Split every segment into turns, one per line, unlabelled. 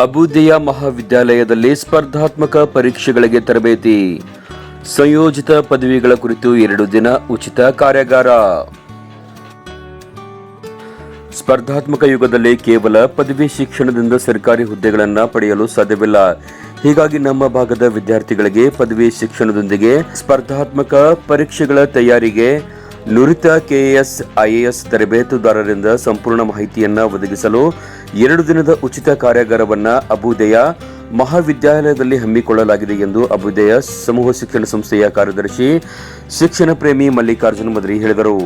ಅಬುದೆಯ ಮಹಾವಿದ್ಯಾಲಯದಲ್ಲಿ ಸ್ಪರ್ಧಾತ್ಮಕ ಪರೀಕ್ಷೆಗಳಿಗೆ ತರಬೇತಿ. ಸಂಯೋಜಿತ ಪದವಿಗಳ ಕುರಿತು ಎರಡು ದಿನ ಉಚಿತ ಕಾರ್ಯಾಗಾರ. ಸ್ಪರ್ಧಾತ್ಮಕ ಯುಗದಲ್ಲಿ ಕೇವಲ ಪದವಿ ಶಿಕ್ಷಣದಿಂದ ಸರ್ಕಾರಿ ಹುದ್ದೆಗಳನ್ನು ಪಡೆಯಲು ಸಾಧ್ಯವಿಲ್ಲ. ಹೀಗಾಗಿ ನಮ್ಮ ಭಾಗದ ವಿದ್ಯಾರ್ಥಿಗಳಿಗೆ ಪದವಿ ಶಿಕ್ಷಣದೊಂದಿಗೆ ಸ್ಪರ್ಧಾತ್ಮಕ ಪರೀಕ್ಷೆಗಳ ತಯಾರಿಗೆ ನುರಿತ ಕೆಎಎಸ್, ಐಎಎಸ್ ತರಬೇತುದಾರರಿಂದ ಸಂಪೂರ್ಣ ಮಾಹಿತಿಯನ್ನು ಒದಗಿಸಲು ಎರಡು ದಿನದ ಉಚಿತ ಕಾರ್ಯಾಗಾರವನ್ನು ಅಬುದಯ ಮಹಾವಿದ್ಯಾಲಯದಲ್ಲಿ ಹಮ್ಮಿಕೊಳ್ಳಲಾಗಿದೆ ಎಂದು ಅಭ್ಯುದಯ ಸಮೂಹ ಶಿಕ್ಷಣ ಸಂಸ್ಥೆಯ ಕಾರ್ಯದರ್ಶಿ ಶಿಕ್ಷಣ ಪ್ರೇಮಿ ಮಲ್ಲಿಕಾರ್ಜುನ ಮದ್ರಿ ಹೇಳಿದರು.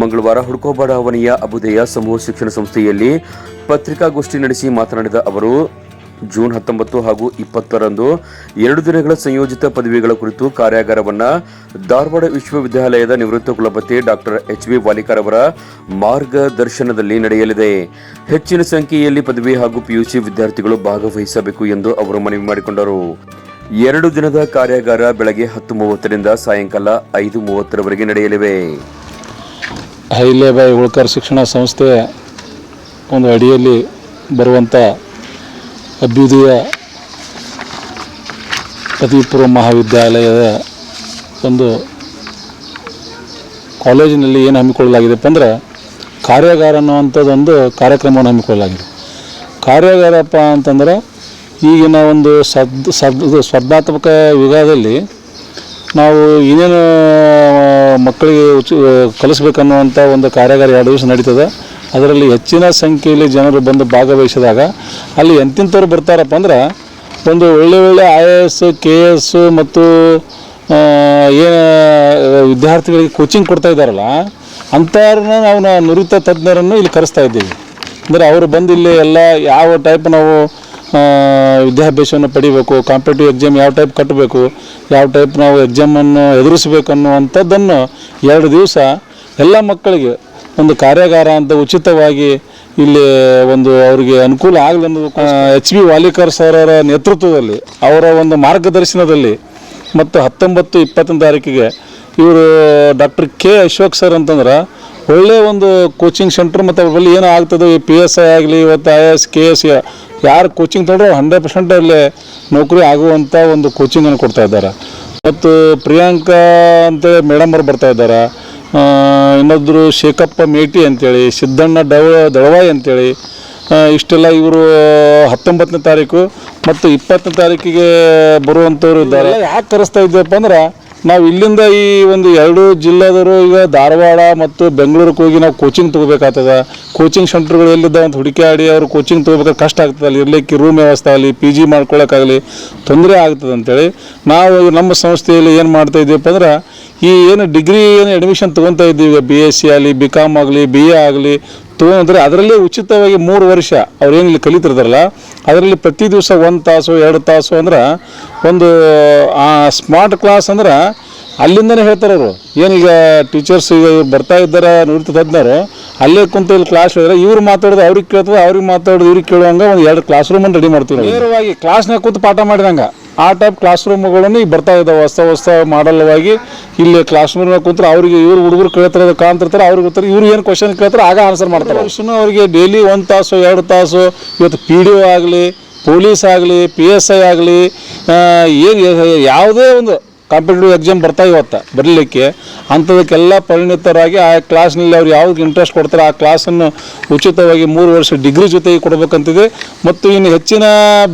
ಮಂಗಳವಾರ ಹುಡ್ಕೋಬಾಡಾವಣೆಯ ಅಭ್ಯುದಯ ಸಮೂಹ ಶಿಕ್ಷಣ ಸಂಸ್ಥೆಯಲ್ಲಿ ಪತ್ರಿಕಾಗೋಷ್ಠಿ ನಡೆಸಿ ಮಾತನಾಡಿದ ಅವರು ಜೂನ್ ಹತ್ತೊಂಬತ್ತು ಹಾಗೂ ಇಪ್ಪತ್ತರಂದು ಎರಡು ದಿನಗಳ ಸಂಯೋಜಿತ ಪದವಿಗಳ ಕುರಿತು ಕಾರ್ಯಾಗಾರವನ್ನು ಧಾರವಾಡ ವಿಶ್ವವಿದ್ಯಾಲಯದ ನಿವೃತ್ತ ಕುಲಪತಿ ಡಾಕ್ಟರ್ ಎಚ್ ವಿ ವಾಲಿಕರ್ ಅವರ ಮಾರ್ಗದರ್ಶನದಲ್ಲಿ ನಡೆಯಲಿದೆ. ಹೆಚ್ಚಿನ ಸಂಖ್ಯೆಯಲ್ಲಿ ಪದವಿ ಹಾಗೂ ಪಿಯುಸಿ ವಿದ್ಯಾರ್ಥಿಗಳು ಭಾಗವಹಿಸಬೇಕು ಎಂದು ಅವರು ಮನವಿ ಮಾಡಿಕೊಂಡರು. ಎರಡು ದಿನದ ಕಾರ್ಯಾಗಾರ ಬೆಳಗ್ಗೆ ಹತ್ತು ಮೂವತ್ತರಿಂದ ಸಾಯಂಕಾಲ ಐದು ಮೂವತ್ತರವರೆಗೆ ನಡೆಯಲಿವೆ.
ಹೈಲೇಬಾಯಿ ಉಳ್ಕರ್ ಶಿಕ್ಷಣ ಸಂಸ್ಥೆ ಒಂದು ಅಡಿಯಲ್ಲಿ ಬರುವಂಥ ಅಭ್ಯುದಯ ಪದವಿ ಪೂರ್ವ ಮಹಾವಿದ್ಯಾಲಯದ ಒಂದು ಕಾಲೇಜಿನಲ್ಲಿ ಏನು ಹಮ್ಮಿಕೊಳ್ಳಲಾಗಿದೆಪ್ಪ ಅಂದ್ರೆ ಕಾರ್ಯಾಗಾರ ಅನ್ನುವಂಥದ್ದೊಂದು ಕಾರ್ಯಕ್ರಮವನ್ನು ಹಮ್ಮಿಕೊಳ್ಳಲಾಗಿದೆ. ಕಾರ್ಯಾಗಾರಪ್ಪ ಅಂತಂದ್ರೆ ಈಗಿನ ಒಂದು ಸದ್ ಸ್ಪರ್ಧಾತ್ಮಕ ಯುಗದಲ್ಲಿ ನಾವು ಏನೇನು ಮಕ್ಕಳಿಗೆ ಉಚ ಕಲಿಸ್ಬೇಕನ್ನುವಂಥ ಒಂದು ಕಾರ್ಯಾಗಾರ ಎರಡು ದಿವಸ ನಡೀತದೆ. ಅದರಲ್ಲಿ ಹೆಚ್ಚಿನ ಸಂಖ್ಯೆಯಲ್ಲಿ ಜನರು ಬಂದು ಭಾಗವಹಿಸಿದಾಗ ಅಲ್ಲಿ ಎಂತಿಂಥವ್ರು ಬರ್ತಾರಪ್ಪ ಅಂದ್ರೆ ಒಂದು ಒಳ್ಳೆ ಒಳ್ಳೆ I A S K S ಮತ್ತು ಏನು, ವಿದ್ಯಾರ್ಥಿಗಳಿಗೆ ಕೋಚಿಂಗ್ ಕೊಡ್ತಾ ಇದ್ದಾರಲ್ಲ, ಅಂಥವ್ರನ್ನ ನಾವು ನುರಿತ ತಜ್ಞರನ್ನು ಇಲ್ಲಿ ಕರೆಸ್ತಾ ಇದ್ದೀವಿ. ಅಂದರೆ ಅವರು ಬಂದು ಇಲ್ಲಿ ಎಲ್ಲ ಯಾವ ಟೈಪ್ ನಾವು ವಿದ್ಯಾಭ್ಯಾಸವನ್ನು ಪಡಿಬೇಕು ಕಾಂಪಿಟೇಟಿವ್ ಎಕ್ಸಾಮ್ ಯಾವ ಟೈಪ್ ಕಟ್ಟಬೇಕು, ಯಾವ ಟೈಪ್ ನಾವು ಎಕ್ಸಾಮನ್ನು ಎದುರಿಸಬೇಕು ಅನ್ನುವಂಥದ್ದನ್ನು ಎರಡು ದಿವಸ ಎಲ್ಲ ಮಕ್ಕಳಿಗೆ ಒಂದು ಕಾರ್ಯಾಗಾರ ಅಂತ ಉಚಿತವಾಗಿ ಇಲ್ಲಿ ಒಂದು ಅವರಿಗೆ ಅನುಕೂಲ ಆಗಲಿ ಅನ್ನೋದು ಎಚ್ ಬಿ ವಾಲಿಕರ್ ಸರ್ ಅವರ ನೇತೃತ್ವದಲ್ಲಿ, ಅವರ ಒಂದು ಮಾರ್ಗದರ್ಶನದಲ್ಲಿ ಮತ್ತು ಹತ್ತೊಂಬತ್ತು ಇಪ್ಪತ್ತನೇ ತಾರೀಕಿಗೆ ಇವರು ಡಾಕ್ಟರ್ ಕೆ ಅಶೋಕ್ ಸರ್ ಅಂತಂದ್ರೆ ಒಳ್ಳೆಯ ಒಂದು ಕೋಚಿಂಗ್ ಸೆಂಟ್ರ್ ಮತ್ತು ಅವರಲ್ಲಿ ಏನು ಆಗ್ತದೆ, ಈ ಪಿ ಎಸ್ ಐ ಆಗಲಿ, ಇವತ್ತು I A S K S ಯಾರು ಕೋಚಿಂಗ್ ತೊಗೊಂಡ್ರೆ ಹಂಡ್ರೆಡ್ ಪರ್ಸೆಂಟ್ ಅಲ್ಲಿ ನೌಕರಿ ಆಗುವಂಥ ಒಂದು ಕೋಚಿಂಗನ್ನು ಕೊಡ್ತಾ ಇದ್ದಾರೆ. ಮತ್ತು ಪ್ರಿಯಾಂಕಾ ಅಂತೇಳಿ ಮೇಡಮ್ ಅವ್ರು ಬರ್ತಾ ಇದ್ದಾರೆ. ಇನ್ನೊಬ್ರು ಶೇಖಪ್ಪ ಮೇಟಿ ಅಂತೇಳಿ, ಸಿದ್ದಣ್ಣ ಡವ ದಳವಾಯಿ ಅಂತೇಳಿ ಇಷ್ಟೆಲ್ಲ ಇವರು ಹತ್ತೊಂಬತ್ತನೇ ತಾರೀಕು ಮತ್ತು ಇಪ್ಪತ್ತನೇ ತಾರೀಕಿಗೆ ಬರುವಂಥವ್ರು ಇದ್ದಾರೆ. ಯಾಕೆ ಕರೆಸ್ತಾ ಇದ್ದೀವಪ್ಪ ಅಂದ್ರೆ ನಾವು ಇಲ್ಲಿಂದ ಈ ಒಂದು ಎರಡು ಜಿಲ್ಲಾದವರು ಈಗ ಧಾರವಾಡ ಮತ್ತು ಬೆಂಗಳೂರಿಗೆ ಹೋಗಿ ನಾವು ಕೋಚಿಂಗ್ ತೊಗೋಬೇಕಾಗ್ತದೆ. ಕೋಚಿಂಗ್ ಸೆಂಟರ್ಗಳು ಎಲ್ಲಿದ್ದಾವೆ ಅಂತ ಹುಡುಕಾಡಿ ಅವರು ಕೋಚಿಂಗ್ ತೊಗೋಬೇಕಾದ್ರೆ ಕಷ್ಟ ಆಗ್ತದೆ. ಅಲ್ಲಿ ಇರಲಿಕ್ಕೆ ರೂಮ್ ವ್ಯವಸ್ಥೆ ಆಗಲಿ ಪಿ ಜಿ ಮಾಡ್ಕೊಳ್ಳೋಕ್ಕಾಗಲಿ ತೊಂದರೆ ಆಗ್ತದೆ ಅಂತೇಳಿ ನಾವು ನಮ್ಮ ಸಂಸ್ಥೆಯಲ್ಲಿ ಏನು ಮಾಡ್ತಾ ಇದ್ದೀವಪ್ಪ ಅಂದ್ರೆ ಈ ಏನು ಡಿಗ್ರಿ ಏನು ಅಡ್ಮಿಷನ್ ತೊಗೊತಾ ಇದ್ದೀವಿ. ಬಿ ಎಸ್ ಸಿ ಆಗಲಿ ಬಿ ಕಾಮ್ ಆಗಲಿ ಬಿ ಎ ಆಗಲಿ ತೊಗೊಂಡ್ರೆ ಅದರಲ್ಲೇ ಉಚಿತವಾಗಿ ಮೂರು ವರ್ಷ ಅವ್ರು ಏನು ಕಲಿತಿರ್ತಾರಲ್ಲ, ಅದರಲ್ಲಿ ಪ್ರತಿ ದಿವಸ ಒಂದು ತಾಸು, ಎರಡು ತಾಸು ಅಂದ್ರೆ ಒಂದು, ಆ ಸ್ಮಾರ್ಟ್ ಕ್ಲಾಸ್ ಅಂದ್ರೆ ಅಲ್ಲಿಂದನೇ ಹೇಳ್ತಾರೆ ಅವರು ಏನೀಗ ಟೀಚರ್ಸ್ ಈಗ ಬರ್ತಾ ಇದ್ದಾರೆ ನುರಿತ ತಜ್ಞರು, ಅಲ್ಲೇ ಕುಂತು ಇಲ್ಲಿ ಕ್ಲಾಸ್ ಹೇಳಿದ್ರೆ ಇವ್ರು ಮಾತಾಡೋದು ಅವ್ರಿಗೆ ಕೇಳ್ತದೆ, ಅವ್ರಿಗೆ ಮಾತಾಡೋದು ಇವ್ರಿಗೆ ಕೇಳುವಂಗೆ ಒಂದು ಎರಡು ಕ್ಲಾಸ್ ರೂಮನ್ನು ರೆಡಿ ಮಾಡ್ತೀವಿ. ನೇರವಾಗಿ ಕ್ಲಾಸ್ನಾಗ ಕೂತು ಪಾಠ ಮಾಡಿದಂಗೆ ಆ ಟೈಪ್ ಕ್ಲಾಸ್ ರೂಮ್ಗಳನ್ನು ಈಗ ಬರ್ತಾ ಇದ್ದಾವೆ ಹೊಸ ಹೊಸ ಮಾಡಲ್ವಾಗಿ ಇಲ್ಲಿ ಕ್ಲಾಸ್ ರೂಮ್ನಾಗ ಕೂತ್ರೆ ಅವರಿಗೆ ಇವ್ರು ಹುಡುಗರು ಕೇಳ್ತಾರೆ ಕಾಣ್ತಿರ್ತಾರೆ, ಅವ್ರಿಗೆ ಗೊತ್ತಾರೆ ಇವ್ರು ಏನು ಕ್ವಶನ್ ಕೇಳ್ತಾರೆ ಆಗ ಆನ್ಸರ್ ಮಾಡ್ತಾರೆ ಸುಮ್ಮನೆ ಅವರಿಗೆ ಡೈಲಿ ಒಂದು ತಾಸು, ಎರಡು ತಾಸು, ಇವತ್ತು ಪಿ ಡಿ ಒ ಆಗಲಿ ಪೊಲೀಸ್ ಆಗಲಿ ಪಿ ಎಸ್ ಐ ಆಗಲಿ ಏನು ಯಾವುದೇ ಒಂದು ಕಾಂಪಿಟೇಟಿವ್ ಎಕ್ಸಾಮ್ ಬರ್ತಾ ಇವತ್ತು ಬರಲಿಕ್ಕೆ, ಅಂಥದಕ್ಕೆಲ್ಲ ಪರಿಣಿತರಾಗಿ ಆ ಕ್ಲಾಸ್ನಲ್ಲಿ ಅವ್ರು ಯಾವ್ದು ಇಂಟ್ರೆಸ್ಟ್ ಕೊಡ್ತಾರೆ, ಆ ಕ್ಲಾಸನ್ನು ಉಚಿತವಾಗಿ ಮೂರು ವರ್ಷ ಡಿಗ್ರಿ ಜೊತೆಗೆ ಕೊಡಬೇಕಂತಿದೆ. ಮತ್ತು ಇನ್ನು ಹೆಚ್ಚಿನ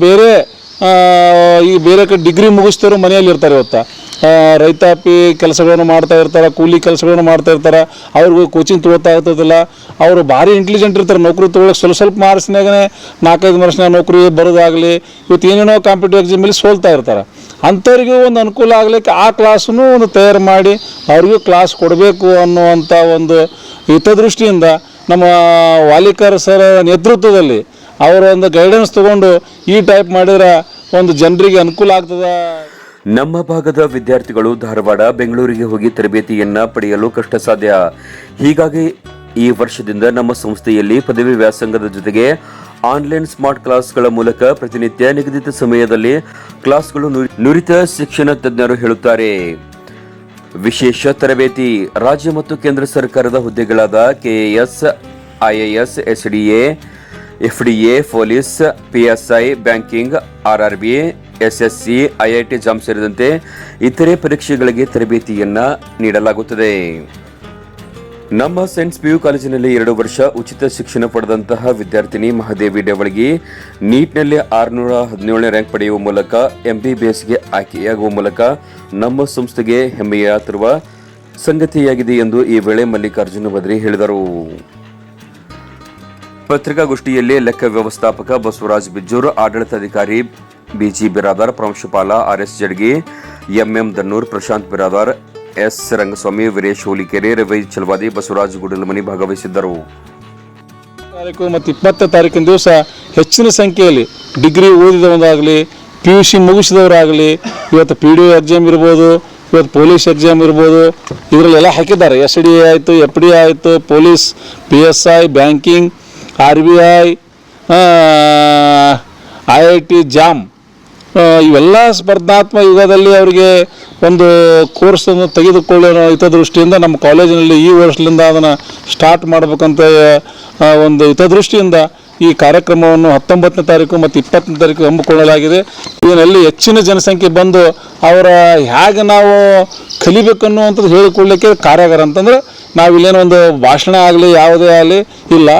ಬೇರೆ ಈ ಬೇರೆ ಕಡೆ ಡಿಗ್ರಿ ಮುಗಿಸ್ತಿರೋ ಮನೆಯಲ್ಲಿ ಇರ್ತಾರೆ ಇವತ್ತು. ರೈತಾಪಿ ಕೆಲಸಗಳನ್ನು ಮಾಡ್ತಾ ಇರ್ತಾರೆ, ಕೂಲಿ ಕೆಲಸಗಳನ್ನು ಮಾಡ್ತಾ ಇರ್ತಾರೆ, ಅವ್ರಿಗೂ ಕೋಚಿಂಗ್ ತೊಗೊಳ್ತಾ ಇರ್ತದಿಲ್ಲ, ಅವರು ಭಾರಿ ಇಂಟೆಲಿಜೆಂಟ್ ಇರ್ತಾರೆ, ನೌಕರಿ ತೊಗೊಳಕ್ಕೆ ಸ್ವಲ್ಪ ಸ್ವಲ್ಪ ಮಾರ್ಕ್ಸ್ನಾಗನೇ ನಾಲ್ಕೈದು ವರ್ಷನ ನೌಕರಿ ಬರೋದಾಗಲಿ, ಇವತ್ತು ಏನೇನೋ ಕಾಂಪಿಟೇಟಿವ್ ಎಕ್ಸಾಮಲ್ಲಿ ಸೋಲ್ತಾ ಇರ್ತಾರೆ. ಅಂಥವ್ರಿಗೂ ಒಂದು ಅನುಕೂಲ ಆಗಲಿಕ್ಕೆ ಆ ಕ್ಲಾಸನ್ನು ಒಂದು ತಯಾರು ಮಾಡಿ, ಅವ್ರಿಗೂ ಕ್ಲಾಸ್ ಕೊಡಬೇಕು ಅನ್ನುವಂಥ ಒಂದು ಹಿತದೃಷ್ಟಿಯಿಂದ ನಮ್ಮ ವಾಲಿಕರ್ ಸರ್ ನೇತೃತ್ವದಲ್ಲಿ ಅವರ ಒಂದು ಗೈಡೆನ್ಸ್ ತಗೊಂಡು ಈ ಟೈಪ್ ಮಾಡಿದ್ರೆ ಒಂದು ಜನರಿಗೆ ಅನುಕೂಲ ಆಗ್ತದೆ?
ನಮ್ಮ ಭಾಗದ ವಿದ್ಯಾರ್ಥಿಗಳು ಧಾರವಾಡ, ಬೆಂಗಳೂರಿಗೆ ಹೋಗಿ ತರಬೇತಿಯನ್ನ ಪಡೆಯಲು ಕಷ್ಟ ಸಾಧ್ಯ ಹೀಗಾಗಿ ಈ ವರ್ಷದಿಂದ ನಮ್ಮ ಸಂಸ್ಥೆಯಲ್ಲಿ ಪದವಿ ವ್ಯಾಸಂಗದ ಜೊತೆಗೆ ಆನ್ಲೈನ್ ಸ್ಮಾರ್ಟ್ ಕ್ಲಾಸ್ಗಳ ಮೂಲಕ ಪ್ರತಿನಿತ್ಯ ನಿಗದಿತ ಸಮಯದಲ್ಲಿ ಕ್ಲಾಸ್ಗಳು ನುರಿ- ನುರಿತ ಶಿಕ್ಷಣ ತಜ್ಞರು ಹೇಳುತ್ತಾರೆ. ವಿಶೇಷ ತರಬೇತಿ, ರಾಜ್ಯ ಮತ್ತು ಕೇಂದ್ರ ಸರ್ಕಾರದ ಹುದ್ದೆಗಳಾದ KAS IAS SDA FDA, police, PSI, banking, RRB, SSC, IIT JAM ಸೇರಿದಂತೆ ಇತರೆ ಪರೀಕ್ಷೆಗಳಿಗೆ ತರಬೇತಿಯನ್ನ ನೀಡಲಾಗುತ್ತದೆ. ನಮ್ಮ ಸೆಂಟ್ಸ್ ಪಿಯು ಕಾಲೇಜಿನಲ್ಲಿ ಎರಡು ವರ್ಷ ಉಚಿತ ಶಿಕ್ಷಣ ಪಡೆದಂತಹ ವಿದ್ಯಾರ್ಥಿನಿ ಮಹಾದೇವಿ ಡವಳಗಿ ನೀಟ್ನಲ್ಲಿ ಆರುನೂರ ಹದಿನೇಳನೇ ರ್ಯಾಂಕ್ ಪಡೆಯುವ ಮೂಲಕ ಎಂಬಿಬಿಎಸ್ಗೆ ಆಯ್ಕೆಯಾಗುವ ಮೂಲಕ ನಮ್ಮ ಸಂಸ್ಥೆಗೆ ಹೆಮ್ಮೆಯ ತರುವ ಸಂಗತಿಯಾಗಿದೆ ಎಂದು ಈ ವೇಳೆ ಮಲ್ಲಿಕಾರ್ಜುನ ಬದ್ರಿ ಹೇಳಿದರು. ಪತ್ರಿಕಾಗೋಷ್ಠಿಯಲ್ಲಿ ಲೆಕ್ಕ ವ್ಯವಸ್ಥಾಪಕ ಬಸವರಾಜ್ ಬಿಜ್ಜೂರ್, ಆಡಳಿತಾಧಿಕಾರಿ ಬಿಜಿ ಬಿರಾದಾರ್, ಪ್ರಾಂಶುಪಾಲ R S Jadgi, MM Dannur, Prashant Biradar, S Rangaswamy, Veeresh Holikere, Ravi Chalavadi, Basavaraj Gudalamani ಭಾಗವಹಿಸಿದ್ದರು.
ತಾರೀಕು ಮತ್ತು ಇಪ್ಪತ್ತನೇ ತಾರೀಕಿನ ದಿವಸ ಹೆಚ್ಚಿನ ಸಂಖ್ಯೆಯಲ್ಲಿ ಡಿಗ್ರಿ ಓದಿದವರಾಗಲಿ ಪಿ ಯು ಸಿ ಮುಗಿಸಿದವರಾಗಲಿ, ಇವತ್ತು ಪಿ ಡಿ ಒ ಎಕ್ಸಾಮ್ ಇರ್ಬೋದು, ಇವತ್ತು ಪೊಲೀಸ್ ಎಕ್ಸಾಮ್ ಇರ್ಬೋದು, ಇದರಲ್ಲೆಲ್ಲ ಹಾಕಿದ್ದಾರೆ. ಎಸ್ ಡಿ ಎ ಆಯಿತು ಎಫ್ ಡಿ ಆಯಿತು police P S I banking R B I I I T, JAM ಇವೆಲ್ಲ ಸ್ಪರ್ಧಾತ್ಮಕ ಯುಗದಲ್ಲಿ ಅವರಿಗೆ ಒಂದು ಕೋರ್ಸನ್ನು ತೆಗೆದುಕೊಳ್ಳೋ ಹಿತದೃಷ್ಟಿಯಿಂದ ನಮ್ಮ ಕಾಲೇಜಿನಲ್ಲಿ ಈ ವರ್ಷದಿಂದ ಅದನ್ನು ಸ್ಟಾರ್ಟ್ ಮಾಡಬೇಕಂತ ಒಂದು ಹಿತದೃಷ್ಟಿಯಿಂದ ಈ ಕಾರ್ಯಕ್ರಮವನ್ನು ಹತ್ತೊಂಬತ್ತನೇ ತಾರೀಕು ಮತ್ತು ಇಪ್ಪತ್ತನೇ ತಾರೀಕು ಹಮ್ಮಿಕೊಳ್ಳಲಾಗಿದೆ. ಇದರಲ್ಲಿ ಹೆಚ್ಚಿನ ಜನಸಂಖ್ಯೆ ಬಂದು ಅವರ ಹೇಗೆ ನಾವು ಕಲಿಬೇಕು ಅನ್ನುವಂಥದ್ದು ಹೇಳಿಕೊಳ್ಳಲಿಕ್ಕೆ ಕಾರ್ಯಾಗಾರ ಅಂತಂದ್ರೆ ನಾವು ಇಲ್ಲೇನೋ ಒಂದು ಭಾಷಣ ಆಗಲಿ, ಯಾವುದೇ ಆಗಲಿ ಇಲ್ಲ.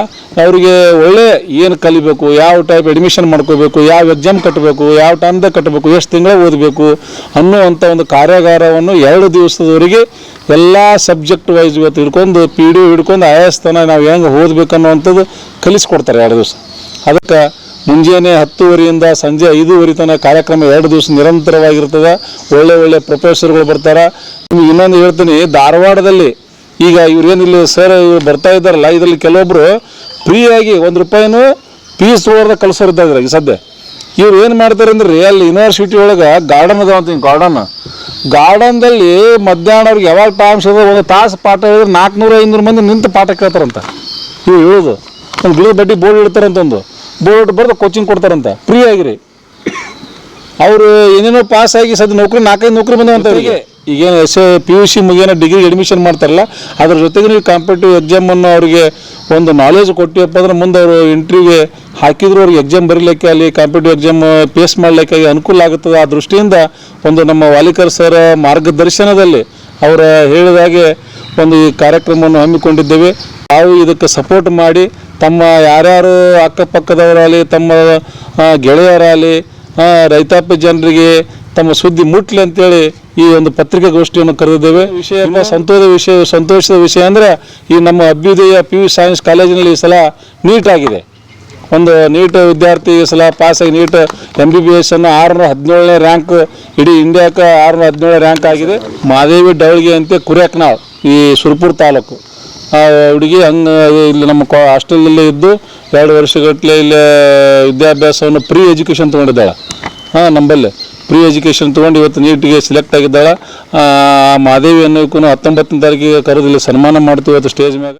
ಅವರಿಗೆ ಒಳ್ಳೆ ಏನು ಕಲಿಬೇಕು, ಯಾವ ಟೈಪ್ ಅಡ್ಮಿಷನ್ ಮಾಡ್ಕೋಬೇಕು, ಯಾವ ಎಕ್ಸಾಮ್ ಕಟ್ಟಬೇಕು ಯಾವ ಟೈಮ್ದಾಗ ಕಟ್ಟಬೇಕು ಎಷ್ಟು ತಿಂಗಳ ಓದಬೇಕು ಅನ್ನುವಂಥ ಒಂದು ಕಾರ್ಯಾಗಾರವನ್ನು ಎರಡು ದಿವಸದವರೆಗೆ ಎಲ್ಲ ಸಬ್ಜೆಕ್ಟ್ ವೈಸ್ ಇವತ್ತು ಹಿಡ್ಕೊಂಡು ಪಿ ಡಿ ಹಿಡ್ಕೊಂಡು ಆಯಾಸ್ತನ ನಾವು ಹೆಂಗೆ ಓದಬೇಕು ಅನ್ನುವಂಥದ್ದು ಕಲಿಸ್ಕೊಡ್ತಾರೆ ಎರಡು ದಿವಸ. ಅದಕ್ಕೆ ಮುಂಜಾನೆ ಹತ್ತುವರೆಯಿಂದ ಸಂಜೆ ಐದೂವರೆ ತನಕ ಕಾರ್ಯಕ್ರಮ ಎರಡು ದಿವಸ ನಿರಂತರವಾಗಿರ್ತದೆ. ಒಳ್ಳೆ ಒಳ್ಳೆ ಪ್ರೊಫೆಸರ್ಗಳು ಬರ್ತಾರೆ. ನಿಮ್ಗೆ ಇನ್ನೊಂದು ಹೇಳ್ತೀನಿ, ಧಾರವಾಡದಲ್ಲಿ ಈಗ ಇವ್ರೇನಿಲ್ಲ ಸರ್ ಇವ್ರು ಬರ್ತಾ ಇದ್ದಾರಲ್ಲ, ಇದರಲ್ಲಿ ಕೆಲವೊಬ್ಬರು ಫ್ರೀಯಾಗಿ ಒಂದು ರೂಪಾಯಿನೂ ಫೀಸ್ ತೊಗೊಳ್ದ ಇದ್ದಾರೆ ಈಗ ಸದ್ಯ. ಇವ್ರು ಏನು ಮಾಡ್ತಾರೆ ಅಂದ್ರೆ ಅಲ್ಲಿ ಯೂನಿವರ್ಸಿಟಿ ಒಳಗೆ ಗಾರ್ಡನ್ ಅದಾವ ಅಂತೀನಿ ಗಾರ್ಡನ್ ಗಾರ್ಡನ್ದಲ್ಲಿ ಮಧ್ಯಾಹ್ನ ಅವ್ರಿಗೆ ಯಾವಾಗ ಟೈಮ್ ಸಿಗೋದು ಒಂದು ತಾಸು ಪಾಠ ಹೇಳಿದ್ರೆ ನಾಲ್ಕುನೂರು ಐನೂರು ಮಂದಿ ನಿಂತು ಪಾಠ ಕೇಳ್ತಾರಂತ. ಇವ್ರು ಹೇಳೋದು. ಒಂದು ಬಿಳಿ ಬಡ್ಡಿ ಬೋರ್ಡ್ ಇಡ್ತಾರಂತ ಒಂದು. ಬೋರ್ಡ್ ಬರೆದು ಕೋಚಿಂಗ್ ಕೊಡ್ತಾರಂತ. ಫ್ರೀ ಆಗಿರಿ. ಅವರು ಏನೇನೋ ಪಾಸ್ ಆಗಿ ಸದ್ಯ ನೌಕರಿ, ನಾಲ್ಕೈದು ನೌಕರಿ ಬಂದವಂತ ಅವರಿಗೆ. ಈಗೇನು ಎಸ್ ಪಿ ಯು ಸಿ ಮುಗಿಯೋ ಡಿಗ್ರಿ ಅಡ್ಮಿಷನ್ ಮಾಡ್ತಾರಲ್ಲ, ಅದ್ರ ಜೊತೆಗೆ ನೀವು ಕಾಂಪಿಟೇಟಿವ್ ಎಕ್ಸಾಮನ್ನು ಅವರಿಗೆ ಒಂದು ನಾಲೆಜ್ ಕೊಟ್ಟಿವಪ್ಪ ಅಂದ್ರೆ ಮುಂದೆ ಅವರು ಇಂಟ್ರ್ಯೂಗೆ ಹಾಕಿದ್ರು, ಅವ್ರಿಗೆ ಎಕ್ಸಾಮ್ ಬರೀಲಿಕ್ಕೆ ಅಲ್ಲಿ ಕಾಂಪಿಟೇಟಿವ್ ಎಕ್ಸಾಮ್ ಪೇಸ್ ಮಾಡಲಿಕ್ಕೆ ಅನುಕೂಲ ಆಗುತ್ತದೆ. ಆ ದೃಷ್ಟಿಯಿಂದ ಒಂದು ನಮ್ಮ ವಾಲಿಕರ್ ಸರ್ ಮಾರ್ಗದರ್ಶನದಲ್ಲಿ ಅವರ ಹೇಳಿದಾಗೆ ಒಂದು ಈ ಕಾರ್ಯಕ್ರಮವನ್ನು ಹಮ್ಮಿಕೊಂಡಿದ್ದೇವೆ. ತಾವು ಇದಕ್ಕೆ ಸಪೋರ್ಟ್ ಮಾಡಿ ತಮ್ಮ ಯಾರ್ಯಾರು ಅಕ್ಕಪಕ್ಕದವರಾಗಲಿ, ತಮ್ಮ ಗೆಳೆಯರಾಗಲಿ ರೈತಾಪಿ ಜನರಿಗೆ ತಮ್ಮ ಸುದ್ದಿ ಮುಟ್ಲಿ ಅಂತೇಳಿ ಈ ಒಂದು ಪತ್ರಿಕಾಗೋಷ್ಠಿಯನ್ನು ಕರೆದಿದ್ದೇವೆ. ವಿಷಯ ಸಂತೋಷದ ವಿಷಯ ಸಂತೋಷದ ವಿಷಯ ಅಂದರೆ ಈ ನಮ್ಮ ಅಭ್ಯುದಯ ಪಿ ಯು ಸೈನ್ಸ್ ಕಾಲೇಜಿನಲ್ಲಿ ಈ ಸಲ ನೀಟ್ ಆಗಿದೆ. ಒಂದು ನೀಟ್ ವಿದ್ಯಾರ್ಥಿ ಈ ಸಲ ಪಾಸಾಗಿ NEET M B B S ಅನ್ನು ಆರುನೂರ ಹದಿನೇಳನೇ ರ್ಯಾಂಕ್ ಇಡೀ ಇಂಡಿಯಾಕ್ಕೆ ಆರುನೂರ ಹದಿನೇಳು ರ್ಯಾಂಕ್ ಆಗಿದೆ. ಮಾದೇವಿ ಡವಳಿಗೆ ಅಂತ ಕುರ್ಯಾಕ್ನಾಳ್ ಈ ಸುರ್ಪುರ್ ತಾಲೂಕು. ಆ ಹುಡುಗಿ ಹಂಗೆ ಇಲ್ಲಿ ನಮ್ಮ ಕಾ ಹಾಸ್ಟೆಲಲ್ಲೇ ಇದ್ದು ಎರಡು ವರ್ಷಗಟ್ಟಲೆ ಇಲ್ಲಿ ವಿದ್ಯಾಭ್ಯಾಸವನ್ನು ಪ್ರೀ ಎಜುಕೇಷನ್ ತೊಗೊಂಡಿದ್ದಾಳೆ. ಹಾಂ ನಂಬಲ್ಲಿ. ಫ್ರೀ ಎಜುಕೇಷನ್ ತೊಗೊಂಡು ಇವತ್ತು ನೀಟಿಗೆ ಸೆಲೆಕ್ಟ್ ಆಗಿದ್ದಾಳೆ. ಆ, ಮಾದೇವಿ ಅನ್ನೋಕ್ಕೂ ಹತ್ತೊಂಬತ್ತನೇ ತಾರೀಕಿಗೆ ಕರೆದಿಲ್ಲ ಸನ್ಮಾನ ಮಾಡ್ತೀವಿ ಇವತ್ತು ಸ್ಟೇಜ್ ಮ್ಯಾಗ.